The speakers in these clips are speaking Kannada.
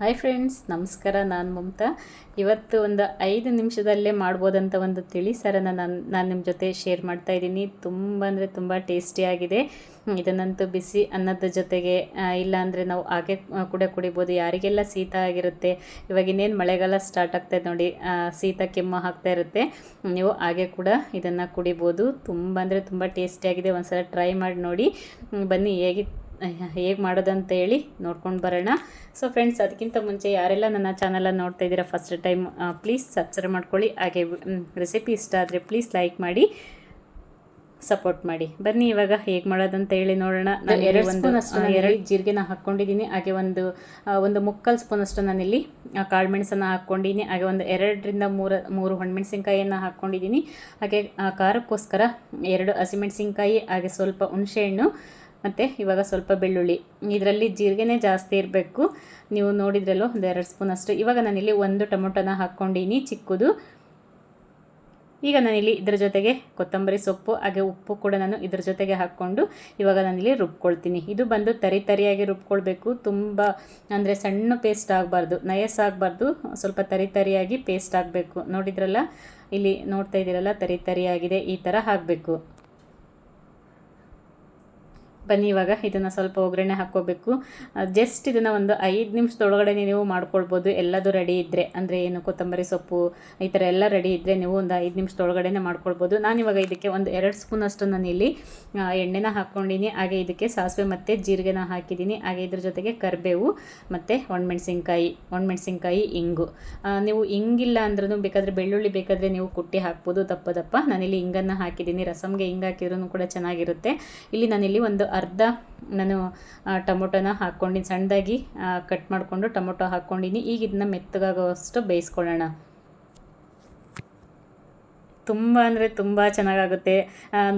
ಹಾಯ್ ಫ್ರೆಂಡ್ಸ್ ನಮಸ್ಕಾರ, ನಾನು ಮಮತಾ. ಇವತ್ತು ಒಂದು ಐದು ನಿಮಿಷದಲ್ಲೇ ಮಾಡ್ಬೋದಂತ ಒಂದು ತಿಳಿ ಸಾರನ್ನು ನಾನು ನಾನು ನಿಮ್ಮ ಜೊತೆ ಶೇರ್ ಮಾಡ್ತಾ ಇದ್ದೀನಿ. ತುಂಬ ಅಂದರೆ ತುಂಬ ಟೇಸ್ಟಿಯಾಗಿದೆ ಇದನ್ನಂತೂ ಬಿಸಿ ಅನ್ನದ ಜೊತೆಗೆ ಇಲ್ಲ ಅಂದರೆ ನಾವು ಹಾಗೆ ಕೂಡ ಕುಡಿಬೋದು. ಯಾರಿಗೆಲ್ಲ ಶೀತ ಆಗಿರುತ್ತೆ, ಇವಾಗ ಇನ್ನೇನು ಮಳೆಗಾಲ ಸ್ಟಾರ್ಟ್ ಆಗ್ತಾಯಿದೆ ನೋಡಿ ಶೀತ ಕೆಮ್ಮು ಆಗ್ತಾ ಇರುತ್ತೆ. ನೀವು ಹಾಗೆ ಕೂಡ ಇದನ್ನು ಕುಡಿಬೋದು. ತುಂಬ ಅಂದರೆ ತುಂಬ ಟೇಸ್ಟಿಯಾಗಿದೆ ಒಂದ್ಸಲ ಟ್ರೈ ಮಾಡಿ ನೋಡಿ. ಬನ್ನಿ, ಹೇಗೆ ಹೇಗೆ ಮಾಡೋದಂತ ಹೇಳಿ ನೋಡ್ಕೊಂಡು ಬರೋಣ. ಸೊ ಫ್ರೆಂಡ್ಸ್ ಅದಕ್ಕಿಂತ ಮುಂಚೆ ಯಾರೆಲ್ಲ ನನ್ನ ಚಾನಲನ್ನು ನೋಡ್ತಾ ಇದ್ದೀರಾ ಫಸ್ಟ್ ಟೈಮ್ ಪ್ಲೀಸ್ ಸಬ್ಸ್ಕ್ರೈಬ್ ಮಾಡ್ಕೊಳ್ಳಿ. ಹಾಗೆ ರೆಸಿಪಿ ಇಷ್ಟ ಆದರೆ ಪ್ಲೀಸ್ ಲೈಕ್ ಮಾಡಿ ಸಪೋರ್ಟ್ ಮಾಡಿ. ಬನ್ನಿ ಇವಾಗ ಹೇಗೆ ಮಾಡೋದಂತ ಹೇಳಿ ನೋಡೋಣ ನಾನು ಎರಡು ಸ್ಪೂನ್ ಅಷ್ಟು ಎರಡು ಜೀರಿಗೆನ ಹಾಕ್ಕೊಂಡಿದ್ದೀನಿ. ಹಾಗೆ ಒಂದು ಒಂದು ಮುಕ್ಕಾಲು ಸ್ಪೂನ್ ಅಷ್ಟು ನಾನಿಲ್ಲಿ ಕಾಳು ಮೆಣಸನ್ನು ಹಾಕ್ಕೊಂಡಿದ್ದೀನಿ. ಹಾಗೆ ಒಂದು ಎರಡರಿಂದ ಮೂರು ಮೂರು ಹೊಣಮೆಣಸಿನ್ಕಾಯಿಯನ್ನು ಹಾಕ್ಕೊಂಡಿದ್ದೀನಿ. ಹಾಗೆ ಖಾರಕ್ಕೋಸ್ಕರ ಎರಡು ಹಸಿಮೆಣಸಿನ್ಕಾಯಿ ಹಾಗೆ ಸ್ವಲ್ಪ ಹುಣಸೆಹಣ್ಣು ಮತ್ತು ಇವಾಗ ಸ್ವಲ್ಪ ಬೆಳ್ಳುಳ್ಳಿ. ಇದರಲ್ಲಿ ಜೀರಿಗೆನೇ ಜಾಸ್ತಿ ಇರಬೇಕು. ನೀವು ನೋಡಿದ್ರಲ್ಲೋ, ಒಂದು ಎರಡು ಸ್ಪೂನ್ ಅಷ್ಟು. ಇವಾಗ ನಾನಿಲ್ಲಿ ಒಂದು ಟೊಮೊಟೊನ ಹಾಕ್ಕೊಂಡಿನಿ ಚಿಕ್ಕದು. ಈಗ ನಾನಿಲ್ಲಿ ಇದರ ಜೊತೆಗೆ ಕೊತ್ತಂಬರಿ ಸೊಪ್ಪು, ಹಾಗೆ ಉಪ್ಪು ಕೂಡ ನಾನು ಇದ್ರ ಜೊತೆಗೆ ಹಾಕ್ಕೊಂಡು ಇವಾಗ ನಾನಿಲ್ಲಿ ರುಬ್ಕೊಳ್ತೀನಿ. ಇದು ಬಂದು ತರಿ ತರಿಯಾಗಿ ರುಬ್ಕೊಳ್ಬೇಕು. ತುಂಬ ಅಂದರೆ ಸಣ್ಣ ಪೇಸ್ಟ್ ಆಗಬಾರ್ದು, ನಯಸ್ ಆಗಬಾರ್ದು. ಸ್ವಲ್ಪ ತರಿ ತರಿಯಾಗಿ ಪೇಸ್ಟ್ ಆಗಬೇಕು. ನೋಡಿದ್ರಲ್ಲ? ಇಲ್ಲಿ ನೋಡ್ತಾ ಇದ್ದೀರಲ್ಲ, ತರಿ ತರಿಯಾಗಿದೆ, ಈ ಥರ ಹಾಕಬೇಕು. ಬನ್ನಿ, ಇವಾಗ ಇದನ್ನು ಸ್ವಲ್ಪ ಒಗ್ಗರಣೆ ಹಾಕ್ಕೋಬೇಕು. ಜಸ್ಟ್ ಇದನ್ನು ಒಂದು ಐದು ನಿಮಿಷದೊಳಗಡೆ ನೀವು ಮಾಡ್ಕೊಳ್ಬೋದು. ಎಲ್ಲದು ರೆಡಿ ಇದ್ದರೆ ಅಂದರೆ ಏನು ಕೊತ್ತಂಬರಿ ಸೊಪ್ಪು, ಈ ಥರ ಎಲ್ಲ ರೆಡಿ ಇದ್ದರೆ ನೀವು ಒಂದು ಐದು ನಿಮಿಷದೊಳಗಡೆ ಮಾಡ್ಕೊಳ್ಬೋದು. ನಾನಿವಾಗ ಇದಕ್ಕೆ ಒಂದು ಎರಡು ಸ್ಪೂನ್ ಅಷ್ಟು ನಾನು ಇಲ್ಲಿ ಎಣ್ಣೆನ ಹಾಕ್ಕೊಂಡಿನಿ ಹಾಗೆ ಇದಕ್ಕೆ ಸಾಸಿವೆ ಮತ್ತು ಜೀರಿಗೆನ ಹಾಕಿದ್ದೀನಿ ಹಾಗೆ ಇದ್ರ ಜೊತೆಗೆ ಕರಿಬೇವು ಮತ್ತು ಒಣಮೆಣ್ಸಿನ್ಕಾಯಿ ಒಣಮೆಣ್ಸಿನ್ಕಾಯಿ ಇಂಗು. ನೀವು ಇಂಗಿಲ್ಲ ಅಂದ್ರೂ ಬೇಕಾದರೆ, ಬೆಳ್ಳುಳ್ಳಿ ಬೇಕಾದರೆ ನೀವು ಕುಟ್ಟಿ ಹಾಕ್ಬೋದು. ದಪ್ಪ ದಪ್ಪ. ನಾನಿಲ್ಲಿ ಇಂಗನ್ನು ಹಾಕಿದ್ದೀನಿ ರಸಮ್ಗೆ ಹಿಂಗೆ ಹಾಕಿದ್ರೂ ಕೂಡ ಚೆನ್ನಾಗಿರುತ್ತೆ. ಇಲ್ಲಿ ನಾನಿಲ್ಲಿ ಒಂದು ಅರ್ಧ ನಾನು ಟೊಮೊಟೊನ ಹಾಕ್ಕೊಂಡಿನಿ. ಸಣ್ಣದಾಗಿ ಕಟ್ ಮಾಡಿಕೊಂಡು ಟೊಮೊಟೊ ಹಾಕ್ಕೊಂಡಿನಿ. ಈಗ ಇದನ್ನ ಮೆತ್ತಗಾಗೋಷ್ಟು ಬೇಯಿಸ್ಕೊಳ್ಳೋಣ. ತುಂಬ ಅಂದರೆ ತುಂಬ ಚೆನ್ನಾಗಾಗುತ್ತೆ.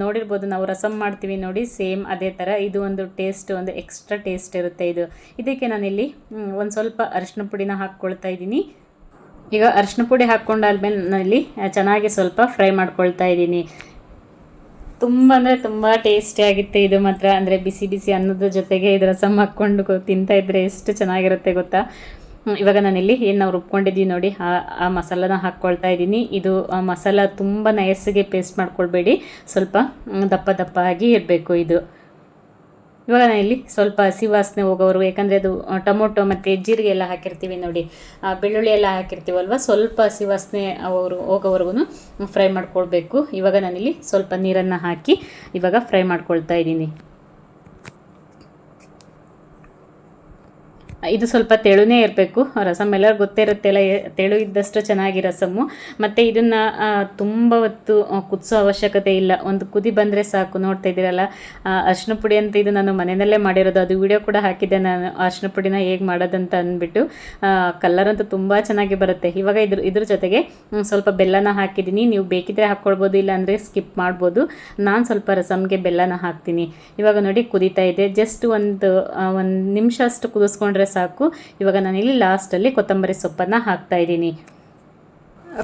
ನೋಡಿರ್ಬೋದು ನಾವು ರಸಮ್ ಮಾಡ್ತೀವಿ ನೋಡಿ, ಸೇಮ್ ಅದೇ ಥರ. ಇದು ಒಂದು ಟೇಸ್ಟ್, ಒಂದು ಎಕ್ಸ್ಟ್ರಾ ಟೇಸ್ಟ್ ಇರುತ್ತೆ ಇದು. ಇದಕ್ಕೆ ನಾನಿಲ್ಲಿ ಒಂದು ಸ್ವಲ್ಪ ಅರಿಶಿನ ಪುಡಿನ ಹಾಕ್ಕೊಳ್ತಾ ಇದ್ದೀನಿ. ಈಗ ಅರಿಶಿನ ಪುಡಿ ಹಾಕ್ಕೊಂಡಾದ್ಮೇಲೆ ನಾನಿಲ್ಲಿ ಚೆನ್ನಾಗಿ ಸ್ವಲ್ಪ ಫ್ರೈ ಮಾಡ್ಕೊಳ್ತಾ ಇದ್ದೀನಿ. ತುಂಬ ಅಂದರೆ ತುಂಬ ಟೇಸ್ಟಿಯಾಗಿತ್ತು ಇದು ಮಾತ್ರ ಅಂದರೆ ಬಿಸಿ ಬಿಸಿ ಅನ್ನದ ಜೊತೆಗೆ ಇದು ರಸಮ್ ಹಾಕ್ಕೊಂಡು ತಿಂತಾ ಇದ್ರೆ ಎಷ್ಟು ಚೆನ್ನಾಗಿರುತ್ತೆ ಗೊತ್ತಾ? ಇವಾಗ ನಾನಿಲ್ಲಿ ಏನು ನಾವು ರುಬ್ಕೊಂಡಿದ್ದೀವಿ ನೋಡಿ, ಆ ಆ ಮಸಾಲನ ಹಾಕ್ಕೊಳ್ತಾ ಇದ್ದೀನಿ. ಇದು ಮಸಾಲ ತುಂಬ ನಯಸ್ಸಿಗೆ ಪೇಸ್ಟ್ ಮಾಡ್ಕೊಳ್ಬೇಡಿ. ಸ್ವಲ್ಪ ದಪ್ಪ ದಪ್ಪ ಆಗಿ ಇರಬೇಕು ಇದು. ಇವಾಗ ನಾನು ಇಲ್ಲಿ ಸ್ವಲ್ಪ ಹಸಿ ವಾಸನೆ ಹೋಗೋರು ಯಾಕಂದರೆ ಅದು ಟೊಮೊಟೊ ಮತ್ತು ಜೀರಿಗೆ ಎಲ್ಲ ಹಾಕಿರ್ತೀವಿ ನೋಡಿ. ಬೆಳ್ಳುಳ್ಳಿ ಎಲ್ಲ ಹಾಕಿರ್ತೀವಲ್ವ? ಸ್ವಲ್ಪ ಹಸಿ ವಾಸನೆ ಅವರು ಹೋಗೋವರೆಗೂ ಫ್ರೈ ಮಾಡ್ಕೊಳ್ಬೇಕು. ಇವಾಗ ನಾನಿಲ್ಲಿ ಸ್ವಲ್ಪ ನೀರನ್ನು ಹಾಕಿ ಇವಾಗ ಫ್ರೈ ಮಾಡ್ಕೊಳ್ತಾ ಇದ್ದೀನಿ. ಇದು ಸ್ವಲ್ಪ ತೆಳುನೇ ಇರಬೇಕು. ರಸಮ್ ಎಲ್ಲರಿಗೂ ಗೊತ್ತೇ ತೆಳು ಇದ್ದಷ್ಟು ಚೆನ್ನಾಗಿ ರಸಮ್ಮು. ಮತ್ತು ಇದನ್ನು ತುಂಬ ಹೊತ್ತು ಕುದಿಸೋ ಅವಶ್ಯಕತೆ ಇಲ್ಲ. ಒಂದು ಕುದಿ ಬಂದರೆ ಸಾಕು, ನೋಡ್ತಾ ಇದ್ದೀರಲ್ಲ. ಅರ್ಶಿನ ಪುಡಿ ಅಂತ ಇದು ನಾನು ಮನೆಯಲ್ಲೇ ಮಾಡಿರೋದು. ಅದು ವಿಡಿಯೋ ಕೂಡ ಹಾಕಿದ್ದೆ ನಾನು. ಅರ್ಶಿನ ಪುಡಿನ ಹೇಗೆ ಮಾಡೋದಂತ ಅಂದ್ಬಿಟ್ಟು ಕಲ್ಲರ್ ಅಂತೂ ತುಂಬ ಚೆನ್ನಾಗಿ ಬರುತ್ತೆ. ಇವಾಗ ಇದ್ರ ಇದ್ರ ಜೊತೆಗೆ ಸ್ವಲ್ಪ ಬೆಲ್ಲನ ಹಾಕಿದ್ದೀನಿ. ನೀವು ಬೇಕಿದ್ರೆ ಹಾಕ್ಕೊಳ್ಬೋದು ಇಲ್ಲ ಅಂದರೆ ಸ್ಕಿಪ್ ಮಾಡ್ಬೋದು. ನಾನು ಸ್ವಲ್ಪ ರಸಮ್ಗೆ ಬೆಲ್ಲನ ಹಾಕ್ತೀನಿ. ಇವಾಗ ನೋಡಿ ಕುದೀತಾ ಇದೆ. ಜಸ್ಟ್ ಒಂದು ಒಂದು ನಿಮಿಷ ಅಷ್ಟು ಕುದಿಸ್ಕೊಂಡ್ರೆ ಸಾಕು. ಇವಾಗ ನಾನಿಲ್ಲಿ ಲಾಸ್ಟಲ್ಲಿ ಕೊತ್ತಂಬರಿ ಸೊಪ್ಪನ್ನು ಹಾಕ್ತಾ ಇದ್ದೀನಿ.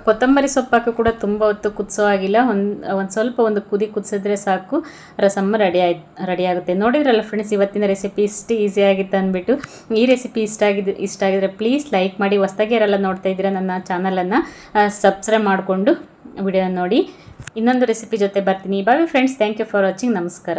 ಕೊತ್ತಂಬರಿ ಸೊಪ್ಪಾಕು ಕೂಡ ತುಂಬ ಹೊತ್ತು ಕುದಿಸೋ ಆಗಿಲ್ಲ ಒಂದು ಒಂದು ಸ್ವಲ್ಪ ಒಂದು ಕುದಿ ಕುದಿಸಿದ್ರೆ ಸಾಕು. ರಸಮ್ಮ ರೆಡಿ ಆಯ್ತು ರೆಡಿ ಆಗುತ್ತೆ. ನೋಡಿದ್ರಲ್ಲ ಫ್ರೆಂಡ್ಸ್ ಇವತ್ತಿನ ರೆಸಿಪಿ ಇಷ್ಟು ಈಸಿ ಆಗಿತ್ತು ಅಂದ್ಬಿಟ್ಟು. ಈ ರೆಸಿಪಿ ಇಷ್ಟ ಆಗಿದ್ದು ಇಷ್ಟ ಆಗಿದ್ರೆ ಪ್ಲೀಸ್ ಲೈಕ್ ಮಾಡಿ. ಹೊಸ್ದಾಗಿ ಯಾರೆಲ್ಲ ನೋಡ್ತಾ ಇದ್ದೀರಾ ನನ್ನ ಚಾನಲನ್ನು ಸಬ್ಸ್ಕ್ರೈಬ್ ಮಾಡಿಕೊಂಡು ವಿಡಿಯೋ ನೋಡಿ. ಇನ್ನೊಂದು ರೆಸಿಪಿ ಜೊತೆ ಬರ್ತೀನಿ. Bye friends thank you for watching ನಮಸ್ಕಾರ.